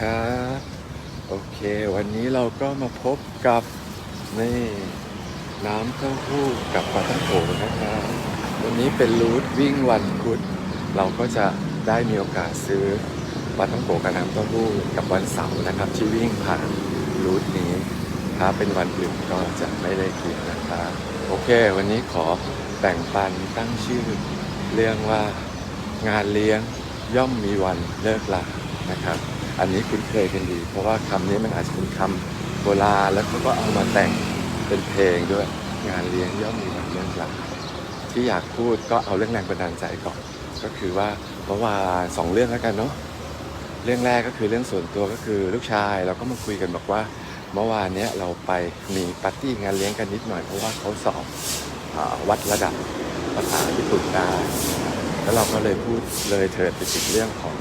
ครับโอเค วันนี้เราก็มาพบกับนี่น้ำเต้าหู้กับปลาท่องโกนะครับวันนี้เป็นรูทวิ่งวันพุธเราก็จะได้มีโอกาสซื้อปลาท่องโกกับน้ำเต้าหู้กับวันเสาร์นะครับ ที่วิ่งผ่านรูทนี้ ถ้าเป็นวันอื่นก็จะไม่ได้กินนะครับโอเค วันนี้ขอแบ่งปันตั้งชื่อเรื่องว่างานเลี้ยงย่อมมีวันเลิกลานะครับ อันนี้คุ้นเคยกันดี เพราะว่าคำนี้มันอาจจะเป็นคำโบราณแล้วเขาก็เอามาแต่งเป็นเพลงด้วยงานเลี้ยงย่อมมีวันเลิกลาที่อยากพูดก็เอาเรื่องแรงบันดาลใจก่อน ก็คือว่าเมื่อวานสองเรื่องแล้วกันเนาะเรื่องแรกก็คือเรื่องส่วนตัวก็คือลูกชายเราก็มาคุยกันบอกว่าเมื่อวานเนี้ยเราไปมีปาร์ตี้งานเลี้ยงกันนิดหน่อยเพราะว่าเขาสอบอวัดระดับภาษาญี่ปุ่นได้แล้วเราก็เลยพูดเลยเถิดไปถึงเรื่องของ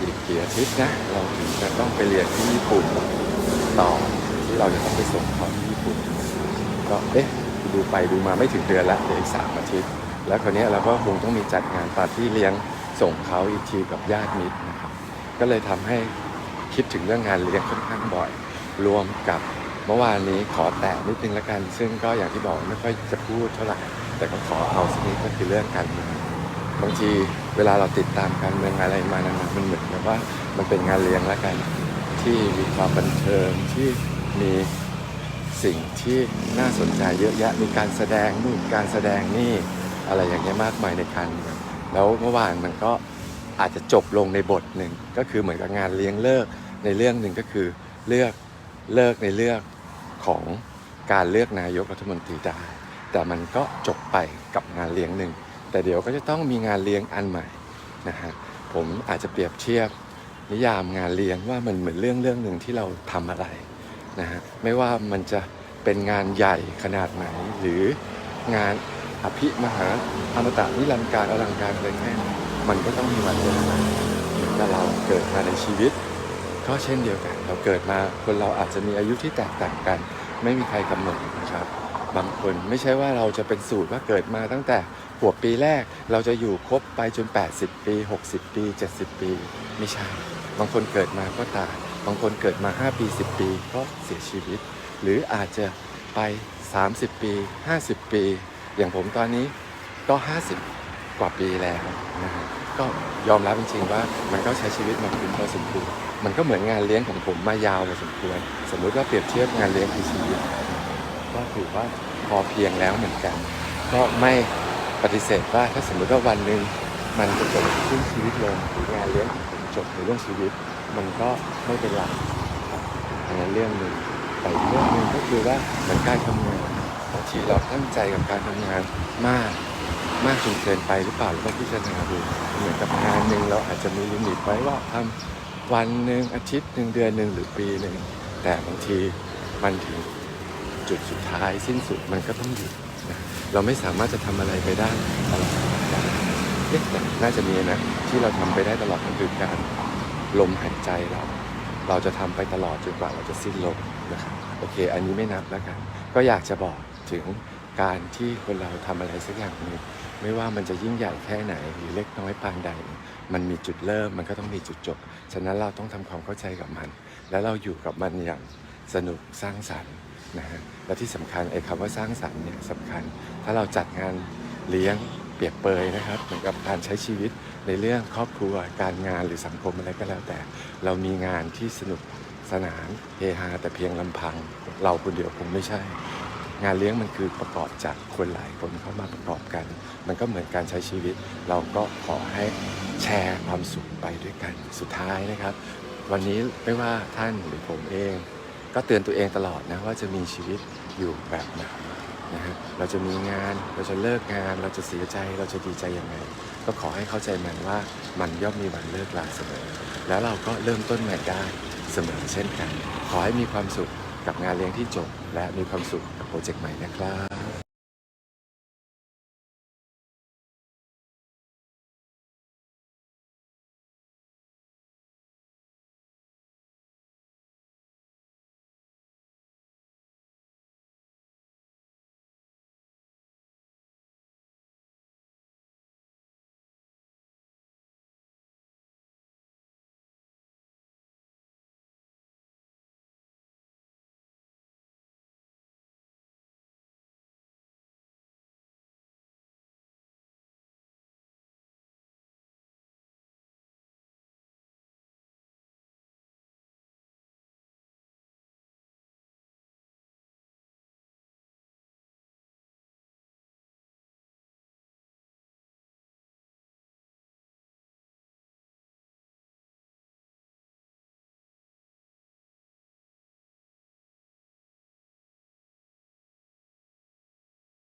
อีกกี่อาทิตย์นะเราถึงจะต้องไปเรียนที่ญี่ปุ่นต่อที่เราจะต้องไปส่งเขาที่ญี่ปุ่น ก็เอ๊ะดูไปดูมาไม่ถึงเดือนละเดี๋ยวอีกสามอาทิตย์ แล้วคราวนี้เราก็คงต้องมีจัดงานปาร์ตี้เลี้ยงส่งเขาอีกทีกับญาติมิตรนะครับก็เลยทำให้คิดถึงเรื่องงานเลี้ยงค่อนข้างบ่อย รวมกับเมื่อวานนี้ขอแตะนิดนึงละกัน ซึ่งก็อย่างที่บอกไม่ค่อยจะพูดเท่าไหร่แต่ก็ขอเอาสักนิดก็คือเรื่องการบางที เวลาเราติดตามการเมืองอะไรมานานๆมันเหมือนกับว่ามันเป็นงานเลี้ยงละกัน ที่มีความบันเทิงที่มีสิ่งที่น่าสนใจเยอะแยะมีการแสดงนู่นการแสดงนี่อะไรอย่างเงี้ยมากมายในการเมืองแล้วเมื่อวานมันก็อาจจะจบลงในบทหนึ่งก็คือเหมือนกับงานเลี้ยงเลิกในเรื่องหนึ่งก็คือเลือกเลิกในเรื่องของการเลือกนายกรัฐมนตรีได้ แต่มันก็จบไปกับงานเลี้ยงหนึ่ง แต่เดี๋ยวก็จะต้องมีงานเลี้ยงอันใหม่นะฮะผมอาจจะเปรียบเทียบนิยามงานเลี้ยงว่ามันเหมือนเรื่องเรื่องหนึ่งที่เราทำอะไรนะฮะไม่ว่ามันจะเป็นงานใหญ่ขนาดไหน หรืองานอภิมหาอมตะนิรันดร์การอลังการอะไรแค่ไหนมันก็ต้องมีวันเวลาเหมือนกับเราเกิดมาในชีวิต ก็เช่นเดียวกัน เราเกิดมาคนเราอาจจะมีอายุที่แตกต่างกัน ไม่มีใครกำหนดนะครับ บางคนไม่ใช่ว่าเราจะเป็นสูตรว่าเกิดมาตั้งแต่หัวปีแรกเราจะอยู่ครบไปจน 80 ปี 60 ปี 70 ปี ไม่ใช่ บางคนเกิดมาก็ตาย บางคนเกิดมา 5 ปี 10 ปีก็เสียชีวิต หรืออาจจะไป 30 ปี 50 ปี อย่างผมตอนนี้ก็ 50 กว่าปีแล้วนะฮะก็ยอมรับจริงๆว่ามันก็ใช้ชีวิตมาคุ้มพอสมควรมันก็เหมือนงานเลี้ยงของผมมายาวพอสมควร สมมุติว่าเปรียบเทียบงานเลี้ยงคือชีวิต ก็ถือว่าพอเพียงแล้วเหมือนกัน ก็ไม่ปฏิเสธว่าถ้าสมมติว่าวันหนึ่งมันจะจบขึ้นชีวิตลงหรืองานเลี้ยงจบในเรื่องชีวิต มันก็ไม่เป็นไรอันนั้นเรื่องหนึ่งแต่อีกเรื่องหนึ่งก็คือว่าเหมือนการทำงานบางทีเราตั้งใจกับการทำงานมากมากจนเกินไปหรือเปล่าเราต้องพิจารณาดูเหมือนกับงานหนึ่งเราอาจจะมีลิมิตไว้ว่าทำวันหนึ่งอาทิตย์หนึ่งเดือนหนึ่งหรือปีหนึ่งแต่บางทีมันถึง จุดสุดท้าย สิ้นสุดมันก็ต้องหยุดนะเราไม่สามารถจะทำอะไรไปได้ตลอดได้เอ๊ะแต่น่าจะมีนะที่เราทำไปได้ตลอดก็คือการลมหายใจเรา เราจะทำไปตลอดจนกว่าเราจะสิ้นลมนะครับโอเค อันนี้ไม่นับแล้วกัน ก็อยากจะบอกถึงการที่คนเราทำอะไรสักอย่างหนึ่งไม่ว่ามันจะยิ่งใหญ่แค่ไหนหรือเล็กน้อยปานใด มันมีจุดเริ่มมันก็ต้องมีจุดจบ ฉะนั้นเราต้องทำความเข้าใจกับมัน แล้วเราอยู่กับมันอย่างสนุกสร้างสรรค์ นะฮะและที่สำคัญไอ้คำว่าสร้างสรรค์เนี่ยสำคัญ ถ้าเราจัดงานเลี้ยงเปรียบเปยนะครับ เหมือนกับการใช้ชีวิตในเรื่องครอบครัวการงานหรือสังคมอะไรก็แล้วแต่ เรามีงานที่สนุกสนานเฮฮาแต่เพียงลำพัง เราคนเดียวคงไม่ใช่ งานเลี้ยงมันคือประกอบจากคนหลายคนเข้ามาประกอบกัน มันก็เหมือนการใช้ชีวิต เราก็ขอให้แชร์ความสุขไปด้วยกันสุดท้ายนะครับ วันนี้ไม่ว่าท่านหรือผมเอง ก็เตือนตัวเองตลอดนะว่าจะมีชีวิตอยู่แบบไหนนะฮะเราจะมีงานเราจะเลิกงาน เราจะเสียใจเราจะดีใจยังไง ก็ขอให้เข้าใจมันว่ามันย่อมมีวันเลิกลาเสมอ แล้วเราก็เริ่มต้นใหม่ได้เสมอเช่นกัน ขอให้มีความสุขกับงานเลี้ยงที่จบ และมีความสุขกับโปรเจกต์ใหม่นะครับ